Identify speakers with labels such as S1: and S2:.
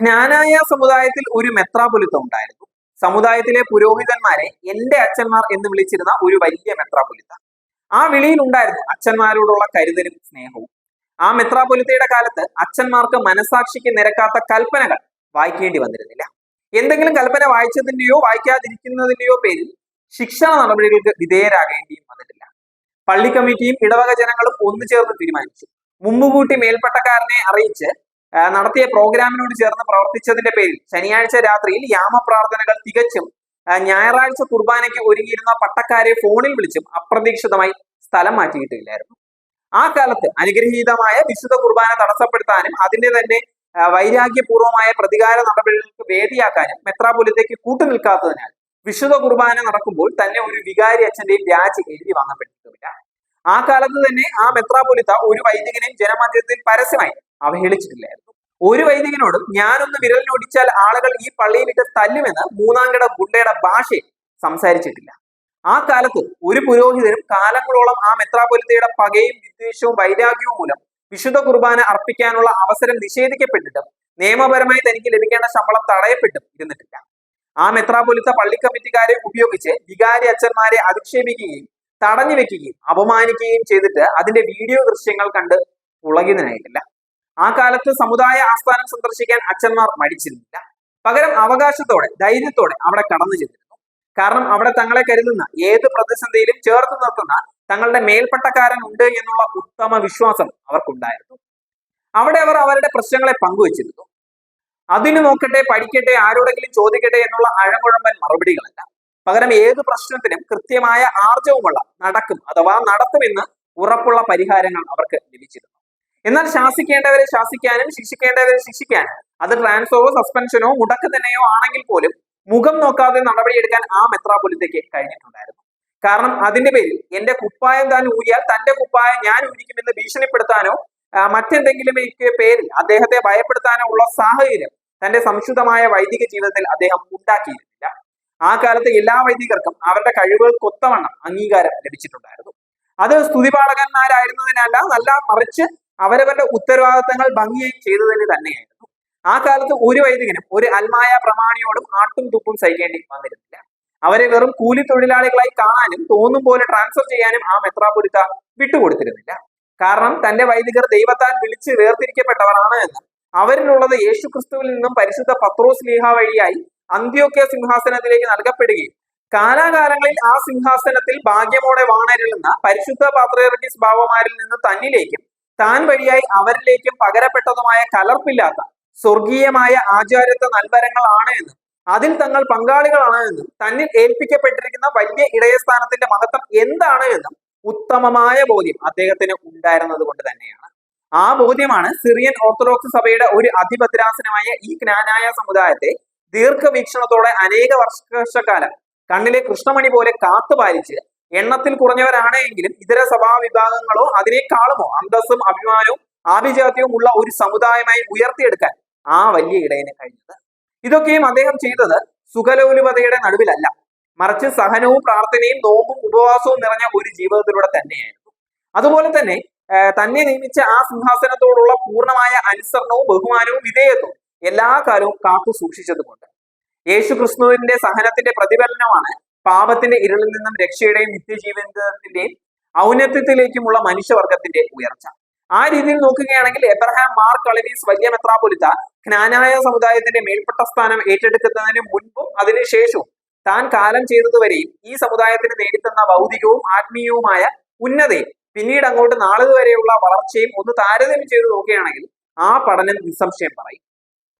S1: ജ്ഞാനായ സമുദായത്തിൽ ഒരു മെത്രാപൊലിത്തം ഉണ്ടായിരുന്നു. സമുദായത്തിലെ പുരോഹിതന്മാരെ എന്റെ അച്ഛന്മാർ എന്ന് വിളിച്ചിരുന്ന ഒരു വലിയ മെത്രാപൊലിത്ത ആ വിളിയിൽ ഉണ്ടായിരുന്നു അച്ഛന്മാരോടുള്ള കരുതലും സ്നേഹവും. ആ മെത്രാപൊലിത്തയുടെ കാലത്ത് അച്ഛന്മാർക്ക് മനസാക്ഷിക്ക് നിരക്കാത്ത കൽപ്പനകൾ വായിക്കേണ്ടി വന്നിരുന്നില്ല. എന്തെങ്കിലും കൽപ്പന വായിച്ചതിന്റെയോ വായിക്കാതിരിക്കുന്നതിന്റെയോ പേരിൽ ശിക്ഷണ നടപടികൾക്ക് വിധേയരാകേണ്ടിയും വന്നിട്ടില്ല. പള്ളി കമ്മിറ്റിയും ഇടവക ജനങ്ങളും ഒന്നു ചേർന്ന് തീരുമാനിച്ചു. മുമ്പുകൂട്ടി മേൽപ്പട്ടക്കാരനെ അറിയിച്ച് നടത്തിയ പ്രോഗ്രാമിനോട് ചേർന്ന് പ്രവർത്തിച്ചതിന്റെ പേരിൽ ശനിയാഴ്ച രാത്രിയിൽ യാമപ്രാർത്ഥനകൾ തികച്ചും ഞായറാഴ്ച കുർബാനയ്ക്ക് ഒരുങ്ങിയിരുന്ന പട്ടക്കാരെ ഫോണിൽ വിളിച്ചും അപ്രതീക്ഷിതമായി സ്ഥലം മാറ്റിയിട്ടില്ലായിരുന്നു. ആ കാലത്ത് അനുഗ്രഹീതമായ വിശുദ്ധ കുർബാന തടസ്സപ്പെടുത്താനും അതിന്റെ തന്നെ വൈരാഗ്യപൂർവമായ പ്രതികാര നടപടികൾക്ക് വേദിയാക്കാനും മെത്രാപൊലിത്തേക്ക് കൂട്ടുനിൽക്കാത്തതിനാൽ വിശുദ്ധ കുർബാന നടക്കുമ്പോൾ തന്നെ ഒരു വികാരി അച്ഛന്റെയും രാജി എഴുതി വാങ്ങപ്പെട്ടിട്ടുമില്ല. ആ കാലത്ത് തന്നെ ആ മെത്രാപൊലിത്ത ഒരു വൈദികനെയും ജനമധ്യത്തിൽ പരസ്യമായി അവഹേളിച്ചിട്ടില്ലായിരുന്നു. ഒരു വൈദികനോടും ഞാനൊന്ന് വിരലിനൊടിച്ചാൽ ആളുകൾ ഈ പള്ളിയിലിട്ട് തല്ലുമെന്ന് മൂന്നാംകിട ഗുണ്ടയുടെ ഭാഷ സംസാരിച്ചിട്ടില്ല. ആ കാലത്ത് ഒരു പുരോഹിതനും കാലങ്ങളോളം ആ മെത്രാപൊലിത്തയുടെ പകയും വിദ്വേഷവും വൈരാഗ്യവും മൂലം വിശുദ്ധ കുർബാന അർപ്പിക്കാനുള്ള അവസരം നിഷേധിക്കപ്പെട്ടിട്ടും നിയമപരമായി തനിക്ക് ലഭിക്കേണ്ട ശമ്പളം തടയപ്പെട്ടും ഇരുന്നിട്ടില്ല. ആ മെത്രാപൊലിത്ത പള്ളി കമ്മിറ്റിക്കാരെ ഉപയോഗിച്ച് വികാരി അച്ഛന്മാരെ അധിക്ഷേപിക്കുകയും തടഞ്ഞു വെക്കുകയും അപമാനിക്കുകയും ചെയ്തിട്ട് അതിന്റെ വീഡിയോ ദൃശ്യങ്ങൾ കണ്ട് പുളകിനായിട്ടില്ല ആ കാലത്ത് സമുദായ ആസ്ഥാനം സന്ദർശിക്കാൻ അച്ഛന്മാർ മടിച്ചിരുന്നില്ല. പകരം അവകാശത്തോടെ ധൈര്യത്തോടെ അവിടെ കടന്നു ചെന്നിരുന്നു. കാരണം അവിടെ തങ്ങളെ കരുതുന്ന ഏത് പ്രതിസന്ധിയിലും ചേർത്ത് നിർത്തുന്ന തങ്ങളുടെ മേൽപ്പട്ടക്കാരൻ ഉണ്ട് എന്നുള്ള ഉത്തമ വിശ്വാസം അവർക്കുണ്ടായിരുന്നു. അവിടെ അവർ അവരുടെ പ്രശ്നങ്ങളെ പങ്കുവച്ചിരുന്നു. അതിന് നോക്കട്ടെ പഠിക്കട്ടെ ആരോടെങ്കിലും ചോദിക്കട്ടെ എന്നുള്ള അഴകുഴമ്പൻ മറുപടികളല്ല. പകരം ഏത് പ്രശ്നത്തിനും കൃത്യമായ ആർജവുമുള്ള നടക്കും അഥവാ നടത്തുമെന്ന് ഉറപ്പുള്ള പരിഹാരങ്ങൾ അവർക്ക് എന്നാൽ ശാസിക്കേണ്ടവരെ ശാസിക്കാനും ശിക്ഷിക്കേണ്ടവരെ ശിക്ഷിക്കാനും അത് ട്രാൻസ്ഫറോ സസ്പെൻഷനോ മുടക്ക് തന്നെയോ ആണെങ്കിൽ പോലും മുഖം നോക്കാതെ നടപടിയെടുക്കാൻ ആ മെത്രാപൊലിത്തേക്ക് കഴിഞ്ഞിട്ടുണ്ടായിരുന്നു. കാരണം അതിന്റെ പേരിൽ എന്റെ കുപ്പായം താൻ ഊരിയാൽ തന്റെ കുപ്പായം ഞാൻ ഊരിക്കുമെന്ന് ഭീഷണിപ്പെടുത്താനോ മറ്റെന്തെങ്കിലും പേരിൽ അദ്ദേഹത്തെ ഭയപ്പെടുത്താനോ ഉള്ള സാഹചര്യം തന്റെ സംശുദ്ധമായ വൈദിക ജീവിതത്തിൽ അദ്ദേഹം ഉണ്ടാക്കിയിരുന്നില്ല. ആ കാലത്ത് എല്ലാ വൈദികർക്കും അവരുടെ കഴിവുകൾ കൊത്തവണ്ണം അംഗീകാരം ലഭിച്ചിട്ടുണ്ടായിരുന്നു. അത് സ്തുതിപാഠകന്മാരായിരുന്നതിനല്ല നല്ല മറിച്ച് അവരവരുടെ ഉത്തരവാദിത്തങ്ങൾ ഭംഗിയായി ചെയ്തതിന് തന്നെയായിരുന്നു. ആ കാലത്ത് ഒരു വൈദികനും ഒരു അൽമായ പ്രമാണിയോടും ആട്ടും തുപ്പും സഹിക്കേണ്ടി വന്നിരുന്നില്ല. അവരെ വെറും കൂലി തൊഴിലാളികളായി കാണാനും തോന്നും പോലെ ട്രാൻസ്ഫർ ചെയ്യാനും ആ മെത്രാപൊലിത്ത വിട്ടുകൊടുത്തിരുന്നില്ല. കാരണം തന്റെ വൈദികർ ദൈവത്താൽ വിളിച്ച് വേർതിരിക്കപ്പെട്ടവരാണ് എന്ന്. അവരിലുള്ളത് യേശു ക്രിസ്തുവിൽ നിന്നും പരിശുദ്ധ പത്രോസ് ലീഹ വഴിയായി അന്ത്യോക്യ സിംഹാസനത്തിലേക്ക് നൽകപ്പെടുകയും കാലാകാലങ്ങളിൽ ആ സിംഹാസനത്തിൽ ഭാഗ്യമോടെ വാണരുളുന്ന പരിശുദ്ധ പാത്രയർഗീസ് ഭാവമാരിൽ നിന്ന് തന്നിലേക്കും താൻ വഴിയായി അവരിലേക്കും പകരപ്പെട്ടതുമായ കലർപ്പില്ലാത്ത സ്വർഗീയമായ ആചാര്യത്വ നൽവരങ്ങളാണ് എന്ന് അതിൽ തങ്ങൾ പങ്കാളികളാണ് എന്നും തന്നിൽ ഏൽപ്പിക്കപ്പെട്ടിരിക്കുന്ന വലിയ ഇടയസ്ഥാനത്തിന്റെ മഹത്വം എന്താണ് എന്നും ഉത്തമമായ ബോധ്യം അദ്ദേഹത്തിന് ഉണ്ടായിരുന്നത് കൊണ്ട് തന്നെയാണ്. ആ ബോധ്യമാണ് സിറിയൻ ഓർത്തഡോക്സ് സഭയുടെ ഒരു അതിഭദ്രാസനമായ ഈ ജ്ഞാനായ സമുദായത്തെ ദീർഘവീക്ഷണത്തോടെ അനേക വർഷക്കാലം കണ്ണിലെ കൃഷ്ണമണി പോലെ കാത്തുപാലിച്ച് എണ്ണത്തിൽ കുറഞ്ഞവരാണ് എങ്കിലും ഇതര സഭാ വിഭാഗങ്ങളോ അതിനേക്കാളുമോ അന്തസ്സും അഭിമാനവും ആഭിജാത്യവും ഉള്ള ഒരു സമുദായമായി ഉയർത്തിയെടുക്കാൻ ആ വലിയ ഇടയന് കഴിഞ്ഞത്. ഇതൊക്കെയും അദ്ദേഹം ചെയ്തത് സുഖലോലുപതയുടെ നടുവിലല്ല. മറിച്ച് സഹനവും പ്രാർത്ഥനയും നോമ്പും ഉപവാസവും നിറഞ്ഞ ഒരു ജീവിതത്തിലൂടെ തന്നെയായിരുന്നു. അതുപോലെ തന്നെ തന്നെ നിയമിച്ച ആ സിംഹാസനത്തോടുള്ള പൂർണമായ അനുസരണവും ബഹുമാനവും വിധേയത്വവും എല്ലാ കാലവും കാത്തു സൂക്ഷിച്ചതുകൊണ്ട് യേശുക്രിസ്തുവിന്റെ സഹനത്തിന്റെ പ്രതിഫലനമാണ് പാപത്തിന്റെ ഇരളിൽ നിന്നും രക്ഷയുടെയും നിത്യജീവിതത്തിന്റെയും ഔന്നത്യത്തിലേക്കുമുള്ള മനുഷ്യവർഗത്തിന്റെ ഉയർച്ച. ആ രീതിയിൽ നോക്കുകയാണെങ്കിൽ എബ്രഹാം മാർ കളവീസ് വലിയ മെത്രാപൊലിത്ത ജ്ഞാനായ സമുദായത്തിന്റെ മേൽപ്പെട്ട സ്ഥാനം ഏറ്റെടുക്കുന്നതിന് മുൻപും അതിനുശേഷവും താൻ കാലം ചെയ്തതുവരെയും ഈ സമുദായത്തിന് നേടിത്തന്ന ഭൗതികവും ആത്മീയവുമായ ഉന്നതയും പിന്നീട് അങ്ങോട്ട് നാളെ വരെയുള്ള വളർച്ചയും ഒന്ന് താരതമ്യം ചെയ്ത് നോക്കുകയാണെങ്കിൽ ആ പഠനം നിസ്സംശയം പറയും.